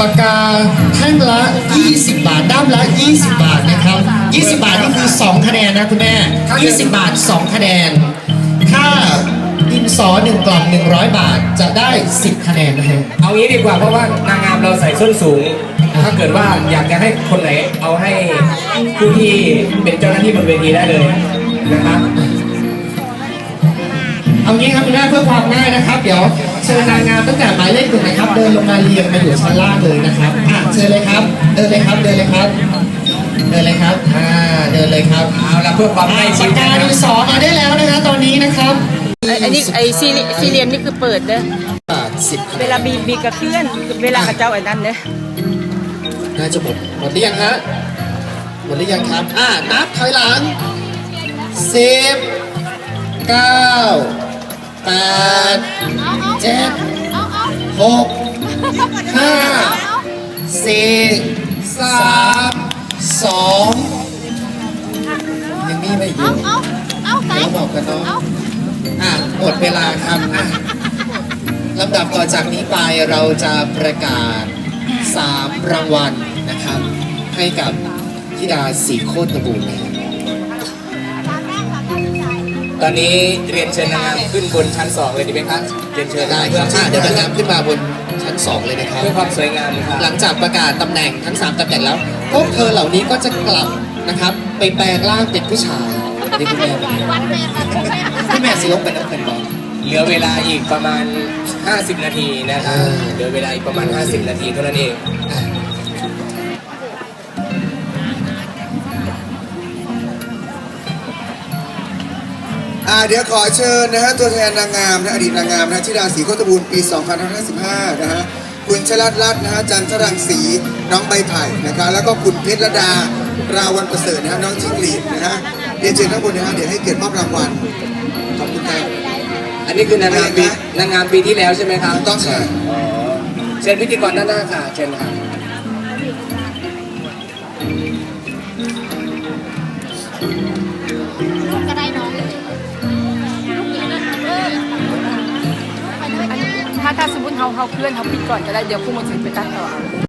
ปากกาแท่งละ 20 บาทด้ามละ 20 บาทนะครับ 20 บาทนี่คือ 2 คะแนนนะคุณแม่ 20 บาท 2 คะแนน ค่าดินสอ1กล่อง100 บาทจะได้ 10 คะแนนนะฮะ เอางี้ดีกว่าเพราะว่านางงามเราใส่ส้นสูง ถ้าเกิดว่าอยากจะให้คนไหนเอาให้ผู้ที่เป็นเจ้าหน้าที่บนเวทีได้เลยนะครับ เอางี้ครับคุณแม่เพื่อความง่ายนะครับ เดี๋ยวเชิญนางงามตั้งแต่หมายเลขหนึ่งนะครับ เดินลงมาเรียงมาอยู่ชั้นล่างเลยนะครับอะเชิญเลยครับ เดินเลยครับ เดินเลยครับ เดินเลยครับ อ่า เดินเลยครับเอาละเพื่อความใกล้ชิปาดกกาดินสอมาได้แล้วนะคะตอนนี้นะครับไอ้ไอ้นี่ไอ้ซีเรีซีเรียนนี่คือเปิดเด้อบาทสิบเวลาบีบีกระเคลื่อนเวลากระเจ้าไอ้นั่นเด้อน่าจะหมดหมดหรือยังฮะ หมดหรือยังครับ อ่า นับถอยหลังสิบเก้าแปดเจ็ด หกห้าสี่สามสองยังมีไม่อยู่เอาเอาไปเดี๋ยวบอกกันเนาะอาอะหมดเวลาครับอะลำดับต่อจากนี้ไปเราจะประกาศ3รางวัลนะครับ ให้กับธิดาสีโคตรบูรณ์นะครับ ตอนนี้เรียนเชิญนางงามขึ้นบนชั้นสองเลยดีไหมครับเรียนเชิญได้ครับอะเดี๋ยวนางงามขึ้นมาบนชั้น 2 เลยนะครับ เพื่อความสวยงามครับหลังจากประกาศตำแหน่งทั้ง 3ตำแหน่งแล้ว พวกเธอเหล่านี้ก็จะกลับนะครับ ไปแปลงร่างเป็นผู้ชายนี่คุณแม่วันแม่กันใช่ไหมคุณแม่สิลกเป็นน้ำเพลินบอล เหลือเวลาอีกประมาณ 50 นาทีนะครับอ่า เหลือเวลาอีกประมาณ 50 นาทีเท่านั้นเอง อ่าเดี๋ยวขอเชิญนะฮะตัวแทนนางงามนะอดีตนางงามนะธิดาศรีโคตรบูรณ์ปี 2555 นะฮะคุณชลัดรัตน์นะฮะจันทรังสีน้องใบไผ่นะคะแล้วก็คุณเพชรดาราวันประเสริฐนะฮะน้องจิ้งหรีดนะฮะเรียนเชิญทั้งหมดนะฮะเดี๋ยวให้เกียรติมอบรางวัลขอบคุณครับ อันนี้คือนางงามปีนางงามปีที่แล้วใช่ไหมครับถูกต้องค่ะอ๋อเชิญพิธีกรด้านหน้าค่ะ เชิญค่ะลูกก็ไเขาเฮาเฮาเคลื่อนเฮาปิดก่อนก็ได้เดี๋ยวคู่มันจะไปตัดต่อเอา